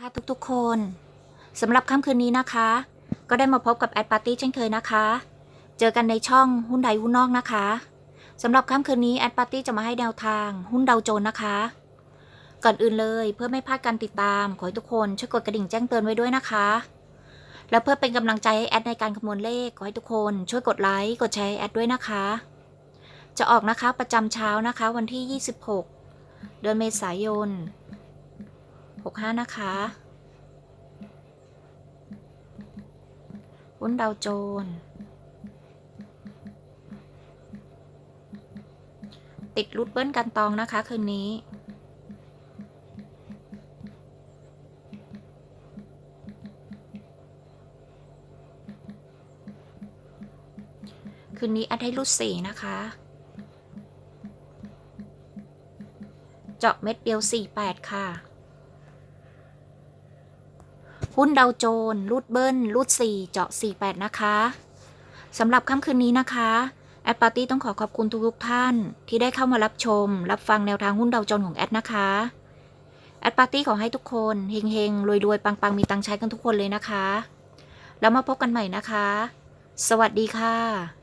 ค่ะทุกๆคนสำหรับค่ำคืนนี้นะคะ ก็ได้มาพบกับแอดปาร์ตี้เช่นเคยนะคะ เจอกันในช่องหุ้นใดหุ้นนอกนะคะสำหรับค่ำคืนนี้แอดปาร์ตี้จะมาให้แนวทางหุ้นดาวโจนส์นะคะ ก่อนอื่นเลยเพื่อไม่พลาดการติดตาม ขอให้ทุกคนช่วยกดกระดิ่งแจ้งเตือนไว้ด้วยนะคะ และเพื่อเป็นกำลังใจให้แอดในการคำนวณเลขขอให้ทุกคนช่วยกดไลค์กดแชร์แอดด้วยนะคะ จะออกนะคะประจำเช้านะคะ วันที่ 26 เดือนเมษายน 65 นะคะ หุ้นดาวโจน ติดรูดเบิ้ลกันตองนะคะ คืนนี้ คืนนี้แอดให้รูดสี่นะคะเจาะเม็ดเดียว 48 ค่ะ หุ้นดาวโจนรูดเบิ้ลรูด4เจาะ 48 นะคะสำหรับค่ำคืนนี้นะคะแอดปาร์ตี้ต้องขอขอบคุณทุกๆท่าน ที่ได้เข้ามารับชม รับฟังแนวทางหุ้นดาวโจนของแอดนะคะแอดปาร์ตี้ขอให้ทุกคนเฮงๆรวยๆ ปังๆ มีตังใช้กันทุกคนเลยนะคะ แล้วมาพบกันใหม่นะคะ สวัสดีค่ะ